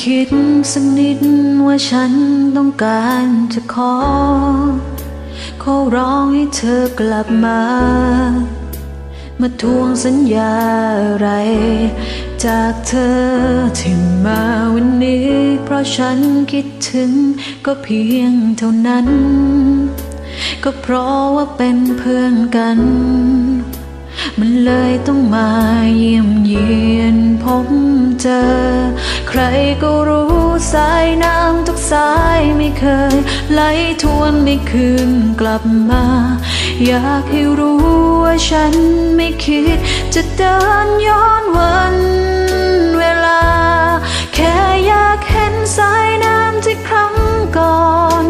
คิดสักนิดว่าฉันต้องการจะขอ ขอร้องให้เธอกลับมา มาทวงสัญญาอะไร จากเธอที่มาวันนี้ เพราะฉันคิดถึงก็เพียงเท่านั้น ก็เพราะว่าเป็นเพื่อนกัน มันเลยต้องมาเยี่ยมเยียนผมเจอ ใครก็รู้สายน้ำทุกสายไม่เคย ไหลทวนไม่คืนกลับมา อยากให้รู้ว่าฉันไม่คิด จะเดินย้อนวันเวลา แค่อยากเห็นสายน้ำที่ครั้งก่อน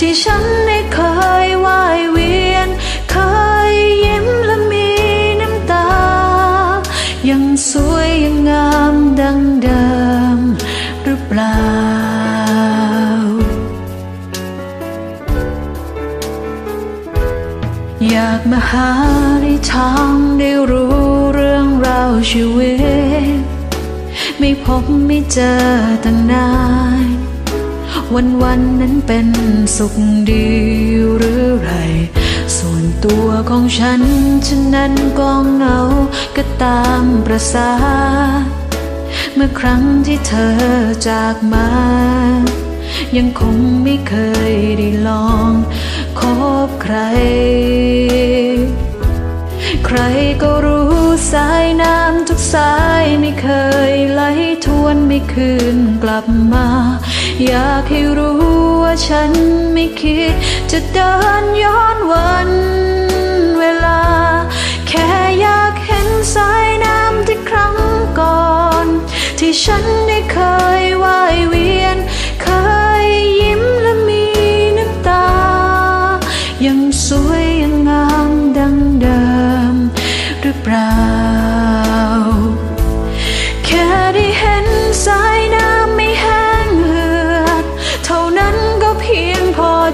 ที่ฉันได้เคยว่ายเวียน เคยยิ้มและมีน้ำตา ยังสวยยังงามดังเดิม อยากมาหาในทางได้รู้เรื่องราวชีวิต ไม่พบไม่เจอตั้งนาน วันวันนั้นเป็นสุขดีหรือไร ส่วนตัวของฉัน ฉันนั้นก็เหงาก็ตามประสา เมื่อครั้งที่เธอจากมา ยังคงไม่เคยได้ลองคบใคร ใครก็รู้สายน้ำทุกสายไม่เคยไหลทวนไม่คืนกลับมา อยากให้รู้ว่าฉันไม่คิดจะเดินย้อนวัน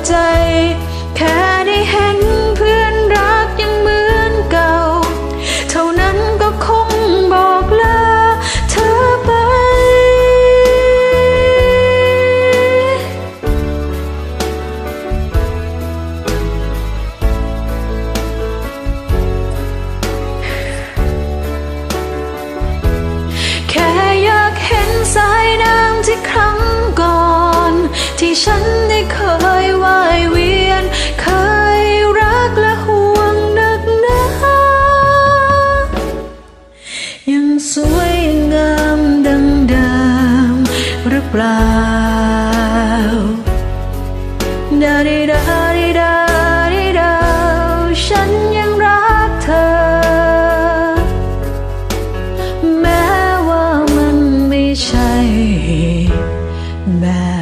ใจ แค่ได้เห็นเพื่อนรักยังเหมือนเก่า เท่านั้นก็คงบอกลาเธอไป แค่อยากเห็นสายน้ำที่ครั้ง ที่ฉันได้เคยวายเวียน เคยรักและห่วงนักหนายังสวยงามดังเดิมหรือเปล่าดาดีดาดีดาดีดาฉันยังรักเธอ แม้ว่ามันไม่ใช่แบบ